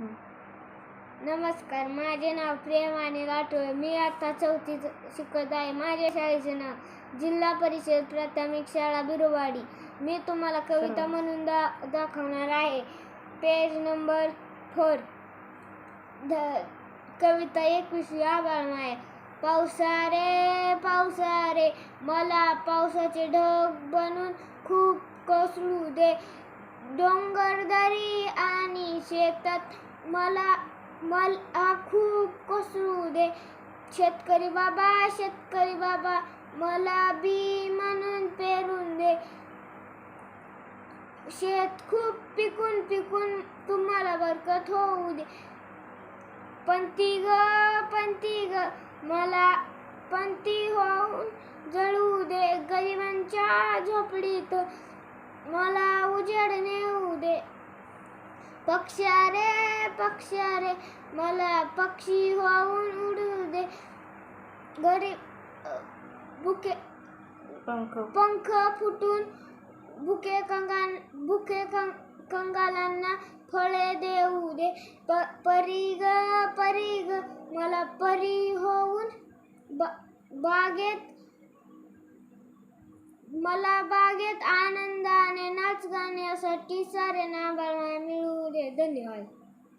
नमस्कार माझे नाव प्रियमाने राठोड. मी आता चौथीत शिकत आहे. माझ्या शाळेचे नाव जिल्हा परिषद प्राथमिक शाळा बिरोवाडी. मी तुम्हाला कविता म्हणून दा दाखवणार आहे. Page number four. ध कविता एकवीसवी आभाळ आहे. पावसा रे पावसा रे मला पावसाचे ढग बनून खूप कोसळू दे. डोंगरदरी आणि शेतात मला मला खूप कोसळू दे. शेतकरी बाबा शेतकरी बाबा मला बी म्हणून पेरून दे. शेत खूप पिकून पिकून तुम्हाला बरकत होऊ दे. पंती ग पंती ग मला पंती होऊन जळू दे. गरिबांच्या झोपडीत मला उजेड नेऊ दे. पक्ष्या रे पक्ष्या रे मला पक्षी होऊन उडू दे. गरीब बुके पंख. पंख फुटून भुके कंगान भुके कं कंगालांना फळे देऊ दे. प परी ग परी ग मला परी होऊन बा बागेत मला बागेत आनंदाने नाच गाण्यासाठी सारे नाबाळ मिळू दे. धन्यवाद.